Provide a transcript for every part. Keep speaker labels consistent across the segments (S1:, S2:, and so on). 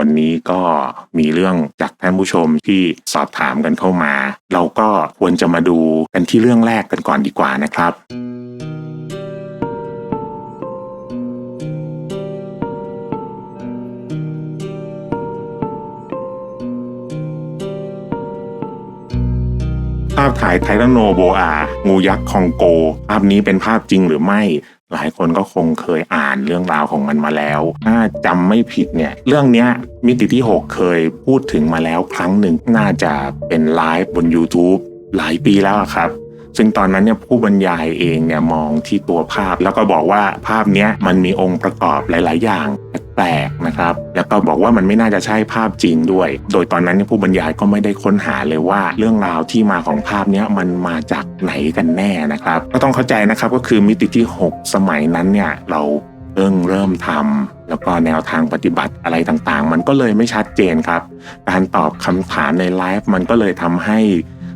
S1: วันนี้ก็มีเรื่องจากท่านผู้ชมที่สอบถามกันเข้ามา เราก็ควรจะมาดูกันที่เรื่องแรกกันก่อนดีกว่านะครับภาพถ่ายไททันโนโบอา งูยักษ์คองโก ภาพนี้เป็นภาพจริงหรือไม่ หลายคนก็คงเคยอ่านเรื่องราวของมันมาแล้ว ถ้าจำไม่ผิดเนี่ยเรื่องนี้มิติที่ 6 เคยพูดถึงมาแล้วครั้งหนึ่งน่าจะเป็นไลฟ์บน YouTube หลายปีแล้วครับ ซึ่งตอนนั้นเนี่ยผู้บรรยายเองเนี่ยมองที่ตัวภาพ แล้วก็บอกว่าภาพนี้มันมีองค์ประกอบหลาย ๆ อย่าง แปลกนะครับ แล้วก็บอกว่ามันไม่น่าจะใช่ภาพจริงด้วย โดยตอนนั้นผู้บรรยายก็ไม่ได้ค้นหาเลยว่า เรื่องราวที่มาของภาพนี้มันมาจากไหนกันแน่นะครับ ก็ต้องเข้าใจนะครับก็คือมิติที่ 6 สมัยนั้นเนี่ยเราเพิ่งเริ่มทำแล้วก็แนวทางปฏิบัติอะไรต่างๆ มันก็เลยไม่ชัดเจนครับ การตอบคำถามในไลฟ์มันก็เลยทำให้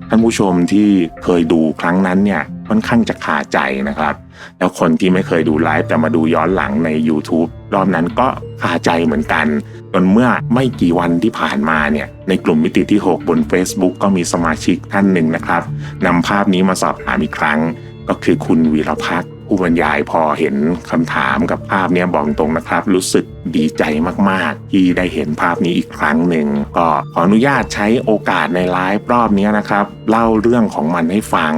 S1: ท่านผู้ชมที่เคยดูครั้งนั้นเนี่ย ค่อนข้างจะขาใจนะครับ แล้วคนที่ไม่เคยดูไลฟ์แต่มาดูย้อนหลังใน YouTube รอบนั้นก็คาใจเหมือนกัน จนเมื่อไม่กี่วันที่ผ่านมาเนี่ยในกลุ่มมิติที่ 6 บน Facebook ก็มีสมาชิกท่านหนึ่งนะครับนำภาพนี้มาสอบถามอีกครั้ง ก็คือคุณวีรพัฒน์ผู้บรรยายพอเห็นคำถามกับภาพนี้บอกตรงนะครับ รู้สึกดีใจมากๆ ที่ได้เห็นภาพนี้อีกครั้งหนึ่งก็ขออนุญาตใช้โอกาสในไลฟ์รอบนี้นะครับ เล่าเรื่องของมันให้ฟัง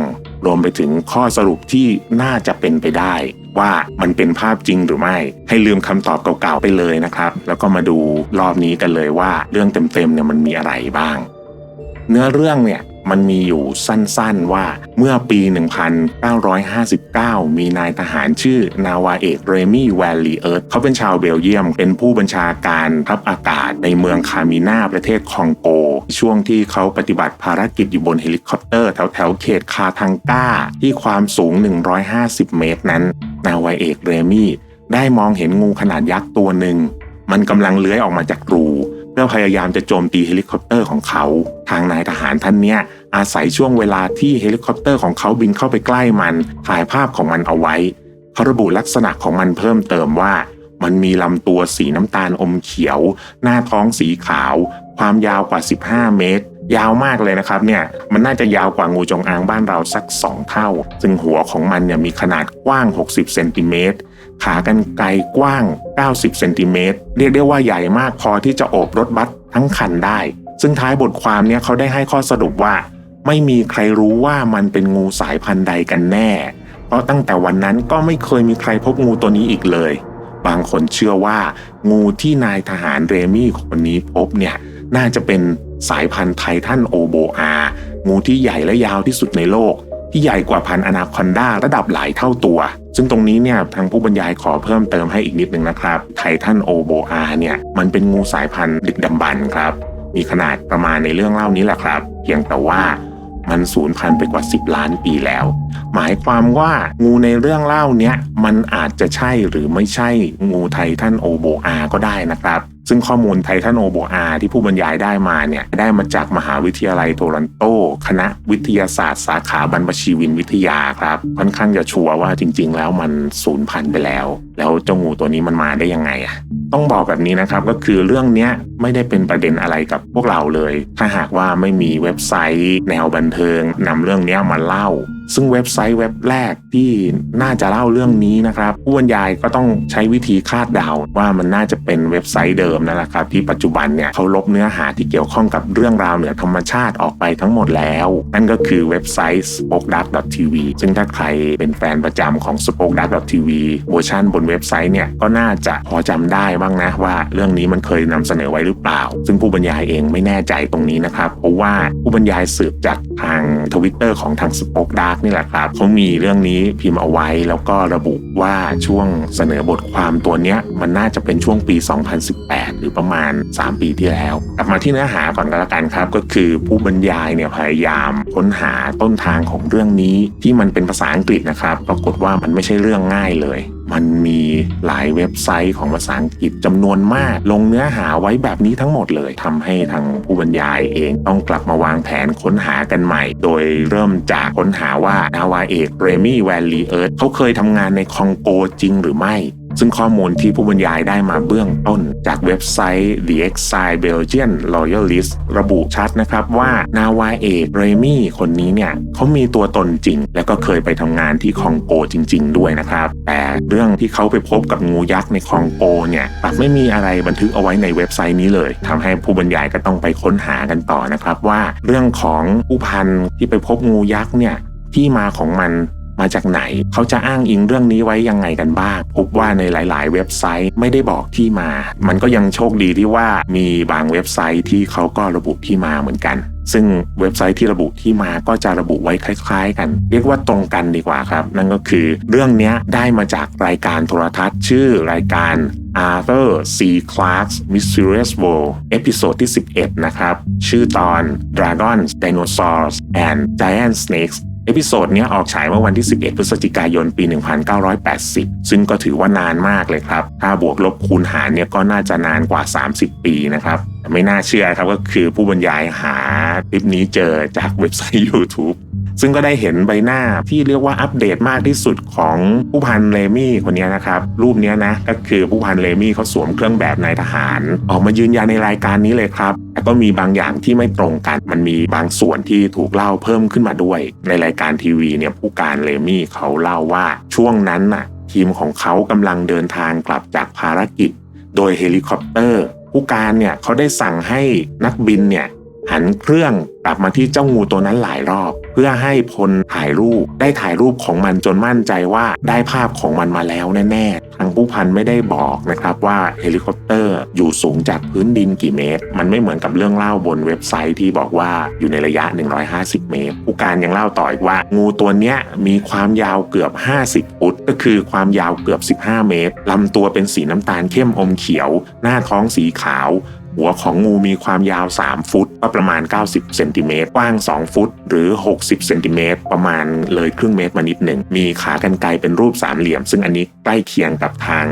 S1: รวมไปถึงข้อสรุปที่น่าจะเป็นไปได้ ว่ามันเป็นภาพจริงหรือไม่ ให้ลืมคำตอบเก่าๆไปเลยนะครับ แล้วก็มาดูรอบนี้กันเลยว่าเรื่องเต็มๆเนี่ยมันมีอะไรบ้าง เนื้อเรื่องเนี่ย มันมีอยู่สั้นๆว่าเมื่อปี 1959 มีนายทหารชื่อนาวาเอกเรมี่แวลลีเอิร์ธเขาเป็นชาวเบลเยียม เป็นผู้บัญชาการทัพอากาศในเมืองคามินาประเทศคองโก ช่วงที่เขาปฏิบัติภารกิจอยู่บนเฮลิคอปเตอร์แถวแถวๆเขตคาทังก้า ที่ความสูง 150 เมตรนั้น นาวาเอกเรมี่ได้มองเห็นงูขนาดยักษ์ตัวหนึ่งมันกำลังเลื้อยออกมาจากรู พื่อพยายามจะโจมตีเฮลิคอปเตอร์ของเขา ทางนายทหารท่านเนี้ยอาศัยช่วงเวลาที่เฮลิคอปเตอร์ของเขาบินเข้าไปใกล้มัน ถ่ายภาพของมันเอาไว้เขาระบุลักษณะของมันเพิ่มเติมว่า มันมีลำตัวสีน้ำตาลอมเขียว หน้าท้องสีขาว ความยาวกว่า 15 เมตร ยาวมากเลยนะครับเนี่ย มันน่าจะยาวกว่างูจงอางบ้านเราสัก 2 เท่า ซึ่งหัวของมันเนี่ยมีขนาดกว้าง 60 เซนติเมตร ขากรรไกรกว้าง 90 เซนติเมตร เรียกได้ว่าใหญ่มากพอที่จะโอบรถบัสทั้งคันได้ ซึ่งท้ายบทความเนี่ยเขาได้ให้ข้อสรุปว่า ไม่มีใครรู้ว่ามันเป็นงูสายพันธุ์ใดกันแน่ เพราะตั้งแต่วันนั้นก็ไม่เคยมีใครพบงูตัวนี้อีกเลย บางคนเชื่อว่า งูที่นายทหารเรมี่คนนี้พบเนี่ยน่าจะเป็นสายพันธุ์ไททันโอโบอา งูที่ใหญ่และยาวที่สุดในโลก ที่ใหญ่กว่าพันอนาคอนดาระดับหลายเท่าตัว ซึ่งตรงนี้เนี่ยทางผู้บรรยายขอเพิ่มเติมให้อีกนิดนึงนะครับไททันโอโบอาเนี่ยมันเป็นงูสายพันธุ์ดึกดำบรรพ์ครับ มีขนาดประมาณในเรื่องเล่านี้แหละครับ เพียงแต่ว่ามันสูญพันธุ์ไปกว่า 10 ล้านปีแล้ว หมายความว่างูในเรื่องเล่าเนี้ยมันอาจจะใช่หรือไม่ใช่งูไททันโอโบอาก็ได้นะครับ ซึ่งข้อมูลไททันโอโบอาที่ผู้บรรยายได้มาเนี่ยได้มาจากมหาวิทยาลัยโทรอนโต คณะวิทยาศาสตร์สาขาบรรพชีวินวิทยาครับค่อนข้างจะชัวร์ว่าจริง ๆ แล้วมันสูญพันธุ์ไปแล้ว แล้วเจ้างูตัวนี้มันมาได้ยังไงอะต้องบอกแบบนี้นะครับก็คือเรื่องนี้ไม่ได้เป็นประเด็นอะไรกับพวกเราเลย ถ้าหากว่าไม่มีเว็บไซต์ แนวบันเทิงนำเรื่องนี้มาเล่า ซึ่งเว็บไซต์เว็บแรกที่น่าจะเล่าเรื่องนี้นะครับผู้บรรยายก็ต้องใช้วิธีคาดเดาว่ามันน่าจะเป็นเว็บไซต์เดิมนั่นแหละครับ ที่ปัจจุบันเนี่ยเขาลบเนื้อหาที่เกี่ยวข้องกับเรื่องราวเหนือธรรมชาติออกไปทั้งหมดแล้ว นั่นก็คือเว็บไซต์ spokedark.tv ซึ่งถ้าใครเป็นแฟนประจำของ spokedark.tv เวอร์ชันบนเว็บไซต์เนี่ยก็น่าจะพอจำได้บ้างนะว่าเรื่องนี้มันเคยนำเสนอไว้หรือเปล่า ซึ่งผู้บรรยายเองไม่แน่ใจตรงนี้นะครับเพราะว่าผู้บรรยายสืบจากทางทวิตเตอร์ของทาง Spoke ฐนี่แหละครับเขามีเรื่องนี้พิมพ์เอาไว้แล้วก็ระบุว่าช่วงเสนอบทความตัวเนี้ยมันน่าจะเป็นช่วงปี 2018 หรือประมาณ 3 ปีที่แล้ว กลับมาที่เนื้อหาก่อนก็แล้วกันครับ ก็คือผู้บรรยายเนี่ยพยายามค้นหาต้นทางของเรื่องนี้ที่มันเป็นภาษาอังกฤษนะครับ ปรากฏว่ามันไม่ใช่เรื่องง่ายเลย มันมีหลายเว็บไซต์ของภาษาอังกฤษจำนวนมาก ลงเนื้อหาไว้แบบนี้ทั้งหมดเลยทำให้ทางผู้บรรยายเองต้องกลับมาวางแผนค้นหากันใหม่ โดยเริ่มจากค้นหาว่านาวาเอกเรมี่แวนลีเอิร์ธเขาเคยทำงานในคองโกจริงหรือไม่ ซึ่งข้อมูลที่ผู้บรรยายได้มาเบื้องต้น จากเว็บไซต์ The Exile Belgian Loyalist ระบุชัดนะครับว่านาวาเอกเรมี่คนนี้เนี่ยเขามีตัวตนจริง แล้วก็เคยไปทำงานที่คองโกจริง ๆ ด้วยนะครับ แต่เรื่องที่เขาไปพบกับงูยักษ์ในคองโกเนี่ยกลับไม่มีอะไรบันทึกเอาไว้ในเว็บไซต์นี้เลยทำให้ผู้บรรยายก็ต้องไปค้นหากันต่อนะครับว่า เรื่องของผู้พันที่ไปพบงูยักษ์เนี่ยที่มาของมัน มาจากไหน เขาจะอ้างอิงเรื่องนี้ไว้ยังไงกันบ้าง พบว่าในหลาย ๆ เว็บไซต์ไม่ได้บอกที่มา มันก็ยังโชคดีที่ว่ามีบางเว็บไซต์ที่เขาก็ระบุที่มาเหมือนกัน ซึ่งเว็บไซต์ที่ระบุที่มาก็จะระบุไว้คล้าย ๆ กัน เรียกว่าตรงกันดีกว่าครับ นั่นก็คือเรื่องนี้ได้มาจากรายการโทรทัศน์ชื่อรายการ Arthur C. Clarke's Mysterious World เอพิโซดที่ 11 นะครับ ชื่อตอน Dragons Dinosaurs and Giant Snakes เอพิโซดนี้ออกฉายเมื่อวันที่ 11 พฤศจิกายนปี 1980 ซึ่งก็ถือว่านานมากเลยครับ ถ้าบวกลบคูณหารเนี่ยก็น่าจะนานกว่า 30 ปีนะครับไม่น่าเชื่อครับก็คือผู้บรรยายหาคลิปนี้เจอจากเว็บไซต์ YouTube ซึ่งก็ได้เห็นใบหน้าที่เรียกว่าอัปเดตมากที่สุดของผู้พันเลมี่คนนี้นะครับ รูปนี้นะก็คือผู้พันเลมี่เขาสวมเครื่องแบบนายทหาร ออกมายืนยันในรายการนี้เลยครับแต่ก็มีบางอย่างที่ไม่ตรงกัน มันมีบางส่วนที่ถูกเล่าเพิ่มขึ้นมาด้วย ในรายการทีวีเนี่ยผู้การเลมี่เขาเล่าว่าช่วงนั้นน่ะ ทีมของเขากำลังเดินทางกลับจากภารกิจ โดยเฮลิคอปเตอร์ ผู้การเนี่ยเขาได้สั่งให้นักบินเนี่ย หันเครื่องกลับมาที่เจ้างูตัวนั้นหลายรอบ เพื่อให้พลถ่ายรูปได้ถ่ายรูปของมันจนมั่นใจว่าได้ภาพของมันมาแล้วแน่ๆทางผู้พันไม่ได้บอกนะครับว่าเฮลิคอปเตอร์อยู่สูงจากพื้นดินกี่เมตร มันไม่เหมือนกับเรื่องเล่าบนเว็บไซต์ที่บอกว่าอยู่ในระยะ 150 เมตร ผู้การยังเล่าต่ออีกว่า งูตัวนี้มีความยาวเกือบ 50 ฟุต ก็คือความยาวเกือบ 15 เมตรลำตัวเป็นสีน้ำตาลเข้มอมเขียว หน้าท้องสีขาว หัวของงูมีความยาว 3 ฟุต ก็ประมาณ 90เซนติเมตรกว้าง 2 ฟุต หรือ 60เซนติเมตรประมาณเลยครึ่งเมตรมานิดหนึ่ง มีขากรรไกรเป็นรูปสามเหลี่ยม ซึ่งอันนี้ใกล้เคียงกับทาง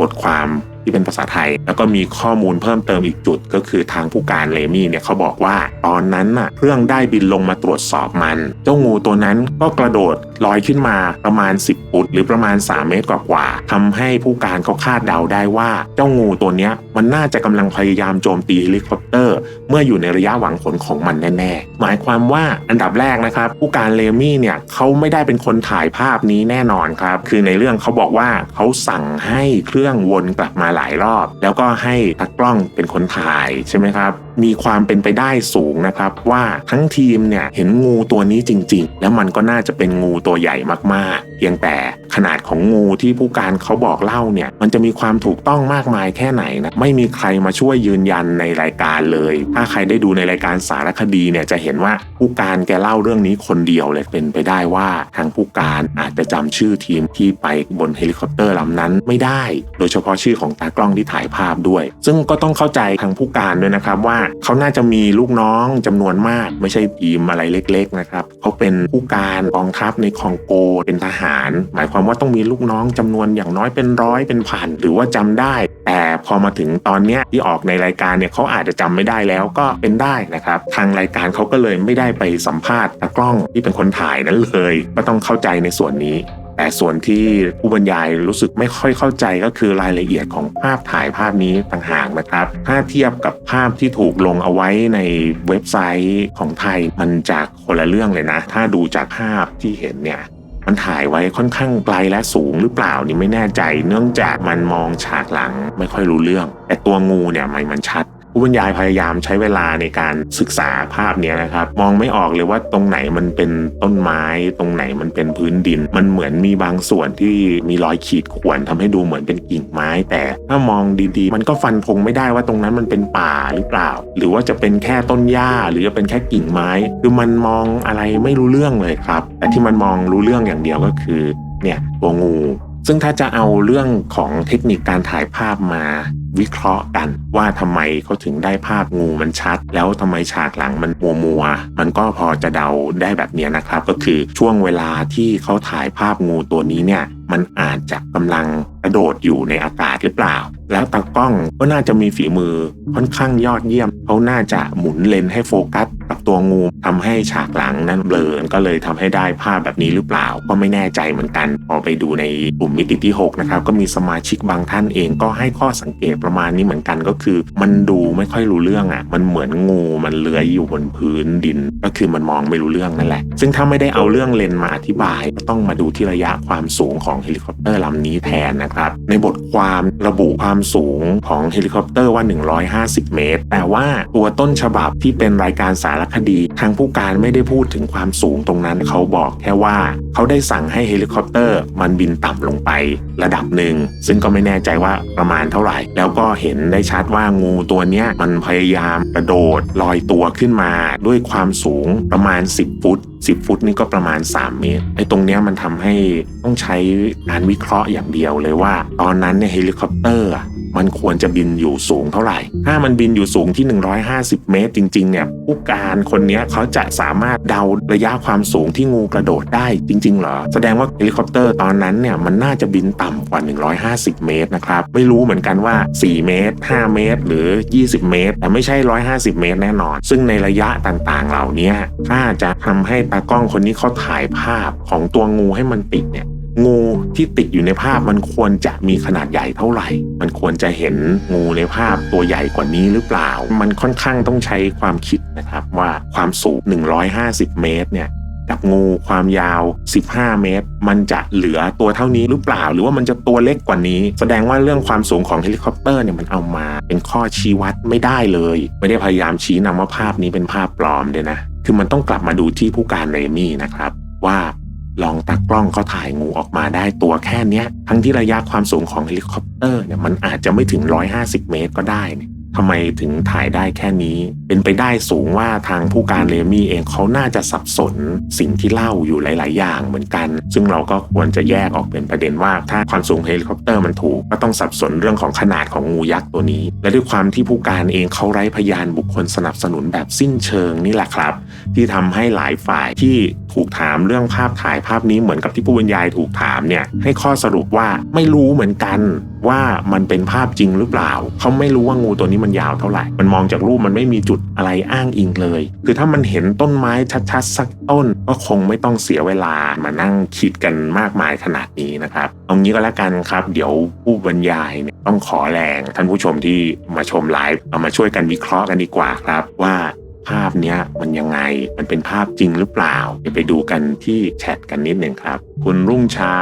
S1: บทความ ที่เป็นภาษาไทย แล้วก็มีข้อมูลเพิ่มเติมอีกจุด ก็คือทางผู้การเลมี่เนี่ยเขาบอกว่า ตอนนั้นน่ะเครื่องได้บินลงมาตรวจสอบมัน เจ้างูตัวนั้นก็กระโดดลอยขึ้นมาประมาณ 10 ฟุต หรือประมาณ 3 เมตรกว่าๆทำให้ผู้การเขาคาดเดาได้ว่า เจ้างูตัวนี้มันน่าจะกำลังพยายามโจมตีเฮลิคอปเตอร์ เมื่ออยู่ในระยะหวังผลของมันแน่ๆหมายความว่าอันดับแรกนะครับ ผู้การเลมี่เนี่ยเขาไม่ได้เป็นคนถ่ายภาพนี้แน่นอนครับคือในเรื่องเขาบอกว่าเขาสั่งให้เครื่องวนกลับมาหลายรอบ แล้วก็ให้ตากล้องเป็นคนถ่ายใช่ไหมครับ มีความเป็นไปได้สูงนะครับว่าทั้งทีมเนี่ยเห็นงูตัวนี้จริง ๆ แล้วมันก็น่าจะเป็นงูตัวใหญ่มากๆ เพียงแต่ขนาดของงูที่ผู้การเขาบอกเล่าเนี่ยมันจะมีความถูกต้องมากมายแค่ไหนนะไม่มีใครมาช่วยยืนยันในรายการเลย ถ้าใครได้ดูในรายการสารคดีเนี่ยจะเห็นว่าผู้การแกเล่าเรื่องนี้คนเดียวเลยเป็นไปได้ว่าทางผู้การอาจจะจำชื่อทีมที่ไปบนเฮลิคอปเตอร์ลำนั้นไม่ได้ โดยเฉพาะชื่อของตากล้องที่ถ่ายภาพด้วย ซึ่งก็ต้องเข้าใจทางผู้การด้วยนะครับว่าเขาน่าจะมีลูกน้องจำนวนมาก ไม่ใช่ทีมอะไรเล็ก ๆ นะครับเขาเป็นผู้การกองทัพในคองโกเป็นทหาร หมายความว่าต้องมีลูกน้องจำนวนอย่างน้อยเป็นร้อยเป็นพันหรือว่าจำได้ แต่พอมาถึงตอนเนี้ยที่ออกในรายการเนี่ยเขาอาจจะจำไม่ได้แล้วก็เป็นได้นะครับ ทางรายการเขาก็เลยไม่ได้ไปสัมภาษณ์ตากล้องที่เป็นคนถ่ายนั้นเลย ก็ต้องเข้าใจในส่วนนี้ แต่ส่วนที่ผู้บรรยายรู้สึกไม่ค่อยเข้าใจก็คือรายละเอียดของภาพถ่ายภาพนี้ต่างหากนะครับ ถ้าเทียบกับภาพที่ถูกลงเอาไว้ในเว็บไซต์ของไทยมันจากคนละเรื่องเลยนะ ถ้าดูจากภาพที่เห็นเนี่ยมันถ่ายไว้ค่อนข้างไกลและสูงหรือเปล่านี่ไม่แน่ใจ เนื่องจากมันมองฉากหลังไม่ค่อยรู้เรื่อง แต่ตัวงูเนี่ยมันมันชัด ผู้บรรยายพยายามใช้เวลาในการศึกษาภาพนี้นะครับ มองไม่ออกเลยว่าตรงไหนมันเป็นต้นไม้ ตรงไหนมันเป็นพื้นดิน มันเหมือนมีบางส่วนที่มีรอยขีดข่วนทำให้ดูเหมือนเป็นกิ่งไม้ แต่ถ้ามองดีๆ มันก็ฟันธงไม่ได้ว่าตรงนั้นมันเป็นป่าหรือเปล่า หรือว่าจะเป็นแค่ต้นหญ้าหรือจะเป็นแค่กิ่งไม้ คือมันมองอะไรไม่รู้เรื่องเลยครับ แต่ที่มันมองรู้เรื่องอย่างเดียวก็คือเนี่ยตัวงูซึ่งถ้าจะเอาเรื่องของเทคนิคการถ่ายภาพมา วิเคราะห์กันว่าทำไมเขาถึงได้ภาพงูมันชัด แล้วทำไมฉากหลังมันมัวมัวมันก็พอจะเดาได้แบบนี้นะครับ ก็คือช่วงเวลาที่เขาถ่ายภาพงูตัวนี้เนี่ยมันอาจจะกำลังกระโดดอยู่ในอากาศหรือเปล่า แล้วตากล้องก็น่าจะมีฝีมือค่อนข้างยอดเยี่ยม เขาน่าจะหมุนเลนส์ให้โฟกัสกับตัวงูทำให้ฉากหลังนั้นเบลอก็เลยทำให้ได้ภาพแบบนี้หรือเปล่า ก็ไม่แน่ใจเหมือนกัน พอไปดูในกลุ่มมิติที่ 6 นะครับ ก็มีสมาชิกบางท่านเองก็ให้ข้อสังเกตประมาณนี้เหมือนกันก็คือ มันดูไม่ค่อยรู้เรื่องอะ่ะ มันเหมือนงูมันเลื้อยอยู่บนพื้นดิน ก็คือมันมองไม่รู้เรื่องนั่นแหละ ซึ่งถ้าไม่ได้เอาเรื่องเลนมาอธิบาย ก็ต้องมาดูที่ระยะความสูงของเฮลิคอปเตอร์ลำนี้แทนนะครับ ในบทความระบุความสูงของเฮลิคอปเตอร์ว่า 150 เมตร แต่ว่าตัวต้นฉบับที่เป็นรายการสารคดี ทางผู้การไม่ได้พูดถึงความสูงตรงนั้นเขาบอกแค่ว่าเขาได้สั่งให้เฮลิคอปเตอร์มันบินต่ำลงไประดับหนึ่งซึ่งก็ไม่แน่ใจว่าประมาณเท่าไหร่แล้วก็เห็นได้ชัดว่างูตัวเนี้ยมันพยายามกระโดดลอยตัวขึ้นมาด้วยความสูงประมาณ 10 ฟุต 10 ฟุตนี่ก็ประมาณ 3 เมตรไอ้ตรงเนี้ยมันทำให้ต้องใช้การวิเคราะห์อย่างเดียวเลยว่า ตอนนั้นเนี่ยเฮลิคอปเตอร์ มันควรจะบินอยู่สูงเท่าไหร่ ถ้ามันบินอยู่สูงที่ 150 เมตรจริงๆเนี่ยผู้การคนนี้เขาจะสามารถเดาระยะความสูงที่งูกระโดดได้จริง ๆ เหรอ แสดงว่าเฮลิคอปเตอร์ตอนนั้นเนี่ยมันน่าจะบินต่ำกว่า 150 เมตรนะครับ ไม่รู้เหมือนกันว่า 4 เมตร 5 เมตร หรือ 20 เมตร แต่ไม่ใช่ 150 เมตรแน่นอน ซึ่งในระยะต่างๆ เหล่านี้ถ้าจะทำให้ตากล้องคนนี้เขาถ่ายภาพของตัวงูให้มันติดเนี่ย งูที่ติดอยู่ในภาพมันควรจะมีขนาดใหญ่เท่าไหร่ มันควรจะเห็นงูในภาพตัวใหญ่กว่านี้หรือเปล่า มันค่อนข้างต้องใช้ความคิดนะครับว่าความสูง 150 เมตรเนี่ยกับงูความยาว 15 เมตร มันจะเหลือตัวเท่านี้หรือเปล่า หรือว่ามันจะตัวเล็กกว่านี้ แสดงว่าเรื่องความสูงของเฮลิคอปเตอร์เนี่ยมันเอามาเป็นข้อชี้วัดไม่ได้เลย ไม่ได้พยายามชี้นำว่าภาพนี้เป็นภาพปลอมเลยนะ คือมันต้องกลับมาดูที่ผู้การเรมี่นะครับว่า ลองตากล้องเขาถ่ายงูออกมาได้ตัวแค่เนี้ย ทั้งที่ระยะความสูงของเฮลิคอปเตอร์เนี่ยมันอาจจะไม่ถึง 150 เมตรก็ได้เนี่ยทำไมถึงถ่ายได้แค่นี้ เป็นไปได้สูงว่าทางผู้การเรมี่เองเขาน่าจะสับสนสิ่งที่เล่าอยู่หลาย ๆ อย่างเหมือนกัน ซึ่งเราก็ควรจะแยกออกเป็นประเด็นว่า ถ้าความสูงเฮลิคอปเตอร์มันถูก ก็ต้องสับสนเรื่องของขนาดของงูยักษ์ตัวนี้ และด้วยความที่ผู้การเองเขาไร้พยานบุคคลสนับสนุนแบบสิ้นเชิงนี่แหละครับ ที่ทำให้หลายฝ่ายที่ถูกถามเรื่องภาพถ่ายภาพนี้เหมือนกับที่ผู้บรรยายถูกถามเนี่ยให้ข้อสรุปว่าไม่รู้เหมือนกันว่ามันเป็นภาพจริงหรือเปล่า เขาไม่รู้ว่างูตัวนี้มันยาวเท่าไหร่ มันมองจากรูปมันไม่มีจุดอะไรอ้างอิงเลย คือถ้ามันเห็นต้นไม้ชัดๆสักต้น ก็คงไม่ต้องเสียเวลามานั่งคิดกันมากมายขนาดนี้นะครับเอางี้ก็แล้วกันครับ เดี๋ยวผู้บรรยายเนี่ยต้องขอแรงท่านผู้ชมที่มาชมไลฟ์เอามาช่วยกันวิเคราะห์กันดีกว่าครับว่า ภาพเนี้ยมันยังไงมันเป็นภาพจริงหรือเปล่า เดี๋ยวไปดูกันที่แชทกันนิดหนึ่งครับ คุณรุ่งเช้า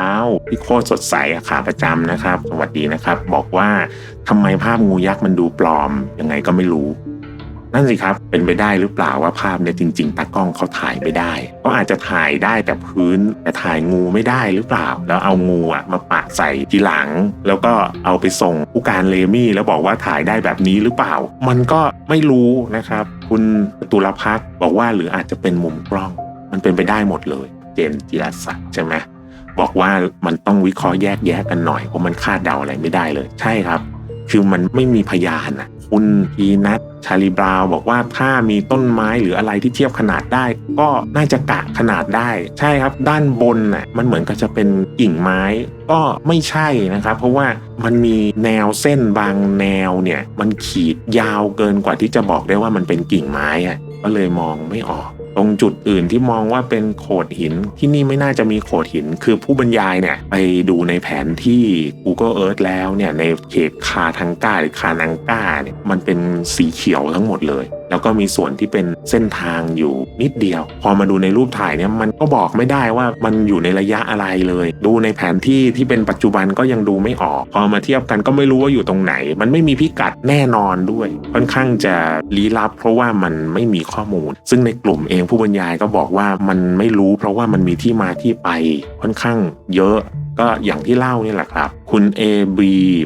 S1: พี่โคตรสดใสอะขาประจำนะครับ สวัสดีนะครับ บอกว่าทำไมภาพงูยักษ์มันดูปลอมยังไงก็ไม่รู้ นั่นสิครับ เป็นไปได้หรือเปล่าว่าภาพเนี่ยจริง ๆตากล้องเขาถ่ายไม่ได้เขาอาจจะถ่ายได้แต่พื้นแต่ถ่ายงูไม่ได้หรือเปล่า แล้วเอางูอะมาปะใส่ทีหลัง แล้วก็เอาไปส่งผู้การเลมี่แล้วบอกว่าถ่ายได้แบบนี้หรือเปล่า มันก็ไม่รู้นะครับ คุณตุลพักบอกว่าหรืออาจจะเป็นมุมกล้อง มันเป็นไปได้หมดเลย เจนจิรศักดิ์ใช่ไหมบอกว่ามันต้องวิเคราะห์แยกแยะกันหน่อยเพราะมันคาดเดาอะไรไม่ได้เลย ใช่ครับ คือมันไม่มีพยานนะ คุณพีนัทชาลีบราวบอกว่าถ้ามีต้นไม้หรืออะไรที่เทียบขนาดได้ ก็น่าจะกะขนาดได้ ใช่ครับ ด้านบนน่ะมันเหมือนกับจะเป็นกิ่งไม้ ก็ไม่ใช่นะครับ เพราะว่ามันมีแนวเส้นบางแนวเนี่ย มันขีดยาวเกินกว่าที่จะบอกได้ว่ามันเป็นกิ่งไม้อะก็เลยมองไม่ออก ตรงจุดอื่นที่มองว่าเป็นโขดหินที่นี่ไม่น่าจะมีโขดหิน คือผู้บรรยายเนี่ยไปดูในแผนที่ Google Earth แล้วเนี่ยในเขตคาทังกาหรือคานังกาเนี่ยมันเป็นสีเขียวทั้งหมดเลย แล้วก็มีส่วนที่เป็นเส้นทางอยู่นิดเดียว พอมาดูในรูปถ่ายเนี่ยมันก็บอกไม่ได้ว่ามันอยู่ในระยะอะไรเลย ดูในแผนที่ที่เป็นปัจจุบันก็ยังดูไม่ออก พอมาเทียบกันก็ไม่รู้ว่าอยู่ตรงไหน มันไม่มีพิกัดแน่นอนด้วย ค่อนข้างจะลี้ลับ เพราะว่ามันไม่มีข้อมูล ซึ่งในกลุ่มเองผู้บรรยายก็บอกว่ามันไม่รู้เพราะว่ามันมีที่มาที่ไปค่อนข้างเยอะ ก็อย่างที่เล่านี่แหละครับ คุณ AB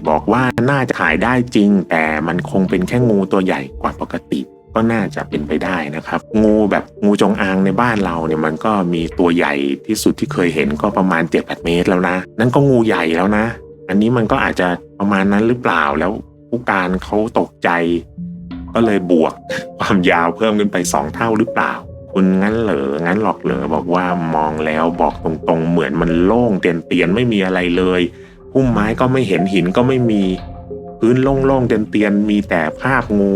S1: บอกว่าน่าจะขายได้จริง แต่มันคงเป็นแค่งูตัวใหญ่กว่าปกติก็น่าจะเป็นไปได้นะครับ งูแบบงูจงอางในบ้านเราเนี่ยมันก็มีตัวใหญ่ที่สุดที่เคยเห็นก็ประมาณ7-8เมตรแล้วนะ นั่นก็งูใหญ่แล้วนะ อันนี้มันก็อาจจะประมาณนั้นหรือเปล่าแล้วผู้การเขาตกใจ ก็เลยบวกความยาวเพิ่มขึ้นไปสองเท่าหรือเปล่า คุณงั้นเหรองั้นหรอกเหรอบอกว่ามองแล้วบอกตรงๆ เหมือนมันโล่งเตียนเตียนไม่มีอะไรเลยพุ่มไม้ก็ไม่เห็นหินก็ไม่มี พื้นโล่งๆเตียนเตียนมีแต่ภาพงู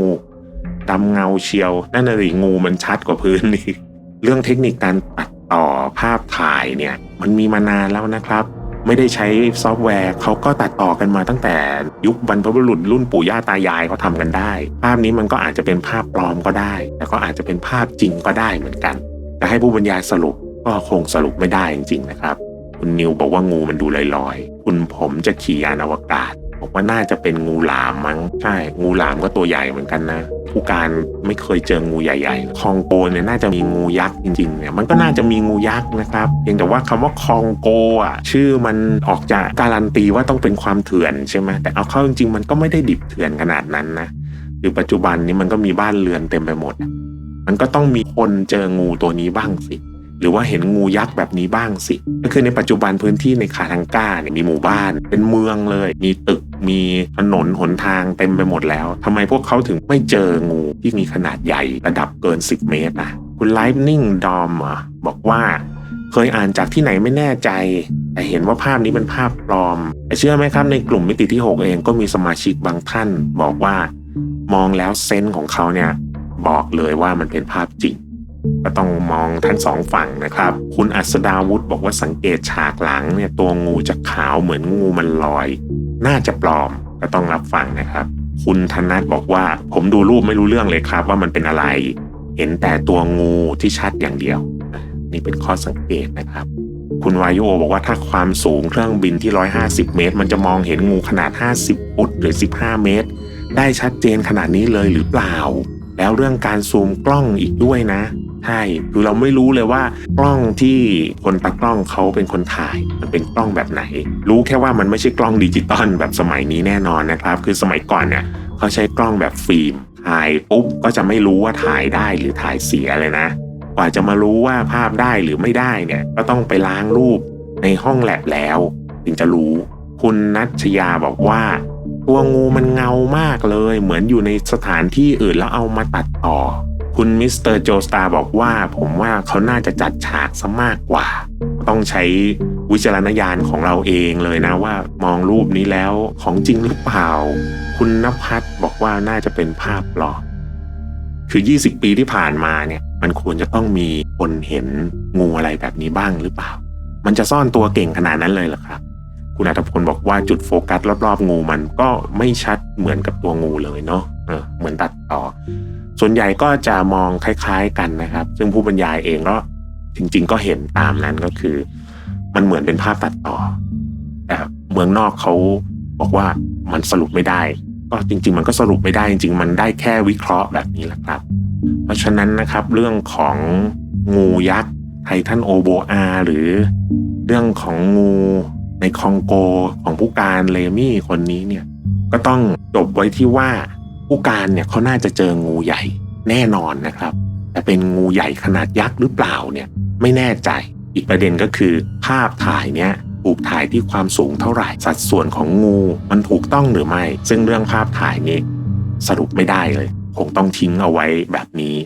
S1: ดำเงาเชียวนั่นน่ะสิงูมันชัดกว่าพื้นอีกเรื่องเทคนิคการตัดต่อภาพถ่ายเนี่ย มันมีมานานแล้วนะครับ ไม่ได้ใช้ซอฟต์แวร์เขาก็ตัดต่อกันมาตั้งแต่ยุคบรรพบุรุษรุ่นปู่ย่าตายายเขาทำกันได้ ภาพนี้มันก็อาจจะเป็นภาพปลอมก็ได้ แต่ก็อาจจะเป็นภาพจริงก็ได้เหมือนกันจะให้ผู้บรรยายสรุปก็คงสรุปไม่ได้จริงๆนะครับ คุณนิวบอกว่างูมันดูลอยๆ คุณผมจะขี่ยานอวกาศ บอกว่าน่าจะเป็นงูหลามมั้งใช่ งูหลามก็ตัวใหญ่เหมือนกันนะผู้การไม่เคยเจองูใหญ่ๆคองโกเนี่ยน่าจะมีงูยักษ์จริงๆเนี่ยมันก็น่าจะมีงูยักษ์นะครับเพียงแต่ว่าคำว่าคองโกอะชื่อมันออกจากการันตีว่าต้องเป็นความเถื่อนใช่ไหมแต่เอาเข้าจริงๆมันก็ไม่ได้ดิบเถื่อนขนาดนั้นนะคือปัจจุบันนี้มันก็มีบ้านเรือนเต็มไปหมด มันก็ต้องมีคนเจองูตัวนี้บ้างสิ หรือว่าเห็นงูยักษ์แบบนี้บ้างสิ ก็คือในปัจจุบันพื้นที่ในคาทังก้าเนี่ยมีหมู่บ้าน เป็นเมืองเลย มีตึกมีถนนหนทางเต็มไปหมดแล้วทำไมพวกเขาถึงไม่เจองูที่มีขนาดใหญ่ระดับเกิน 10 เมตรอะคุณไลฟ์นิ่งดอมบอกว่า เคยอ่านจากที่ไหนไม่แน่ใจ แต่เห็นว่าภาพนี้เป็นภาพปลอม แต่เชื่อไหมครับในกลุ่มมิติที่ 6 เองก็มีสมาชิกบางท่าน บอกว่ามองแล้วเซนส์ของเขาเนี่ยบอกเลยว่ามันเป็นภาพจริง ก็ต้องมองทั้งสองฝั่งนะครับ คุณอัศดาวุฒิบอกว่าสังเกตฉากหลังเนี่ยตัวงูจะขาวเหมือนงูมันลอย น่าจะปลอมก็ต้องรับฟังนะครับ คุณธนัทบอกว่าผมดูรูปไม่รู้เรื่องเลยครับ ว่ามันเป็นอะไร เห็นแต่ตัวงูที่ชัดอย่างเดียว นี่เป็นข้อสังเกตนะครับ คุณวายุโอบอกว่าถ้าความสูงเครื่องบินที่ 150 เมตร มันจะมองเห็นงูขนาด 50ฟุตหรือ 15 เมตร ได้ชัดเจนขนาดนี้เลยหรือเปล่า แล้วเรื่องการซูมกล้องอีกด้วยนะ ใช่คือเราไม่รู้เลยว่ากล้องที่คนตากล้องเขาเป็นคนถ่าย มันเป็นกล้องแบบไหน รู้แค่ว่ามันไม่ใช่กล้องดิจิตอลแบบสมัยนี้แน่นอนนะครับ คือสมัยก่อนเนี่ยเขาใช้กล้องแบบฟิล์มถ่ายปุ๊บก็จะไม่รู้ว่าถ่ายได้หรือถ่ายเสียเลยนะ กว่าจะมารู้ว่าภาพได้หรือไม่ได้เนี่ย ก็ต้องไปล้างรูปในห้องแลบแล้ว ถึงจะรู้ คุณนัชยาบอกว่าตัวงูมันเงามากเลย เหมือนอยู่ในสถานที่อื่นแล้วเอามาตัดต่อ คุณมิสเตอร์โจสตาบอกว่าผมว่าเขาน่าจะจัดฉากซะมากกว่า ต้องใช้วิจารณญาณของเราเองเลยนะว่ามองรูปนี้แล้วของจริงหรือเปล่า คุณนภัทรบอกว่าน่าจะเป็นภาพปลอมคือ 20 ปีที่ผ่านมาเนี่ย มันควรจะต้องมีคนเห็นงูอะไรแบบนี้บ้างหรือเปล่า มันจะซ่อนตัวเก่งขนาดนั้นเลยเหรอครับ คุณอัตพลบอกว่าจุดโฟกัสรอบๆ งูมันก็ไม่ชัดเหมือนกับตัวงูเลยเนาะเออเหมือนตัดต่อ ส่วนใหญ่ก็จะมองคล้าย ๆกันนะครับ ซึ่งผู้บรรยายเองก็จริง ๆ ก็เห็นตามนั้นก็คือ มันเหมือนเป็นภาพตัดต่อ แต่เมืองนอกเขาบอกว่ามันสรุปไม่ได้ ก็จริง ๆ มันก็สรุปไม่ได้จริง ๆ มันได้แค่วิเคราะห์แบบนี้แหละครับ เพราะฉะนั้นนะครับเรื่องของงูยักษ์ไททันโอโบอาหรือเรื่องของงูในคองโกของผู้การเลมี่คนนี้เนี่ยก็ต้องจบไว้ที่ว่า ผู้การเนี่ยเขาน่าจะเจองูใหญ่แน่นอนนะครับ แต่เป็นงูใหญ่ขนาดยักษ์หรือเปล่าเนี่ยไม่แน่ใจ อีกประเด็นก็คือ ภาพถ่ายเนี่ยถูกถ่ายที่ความสูงเท่าไหร่ สัดส่วนของงูมันถูกต้องหรือไม่ ซึ่งเรื่องภาพถ่ายนี้สรุปไม่ได้เลย คงต้องทิ้งเอาไว้แบบนี้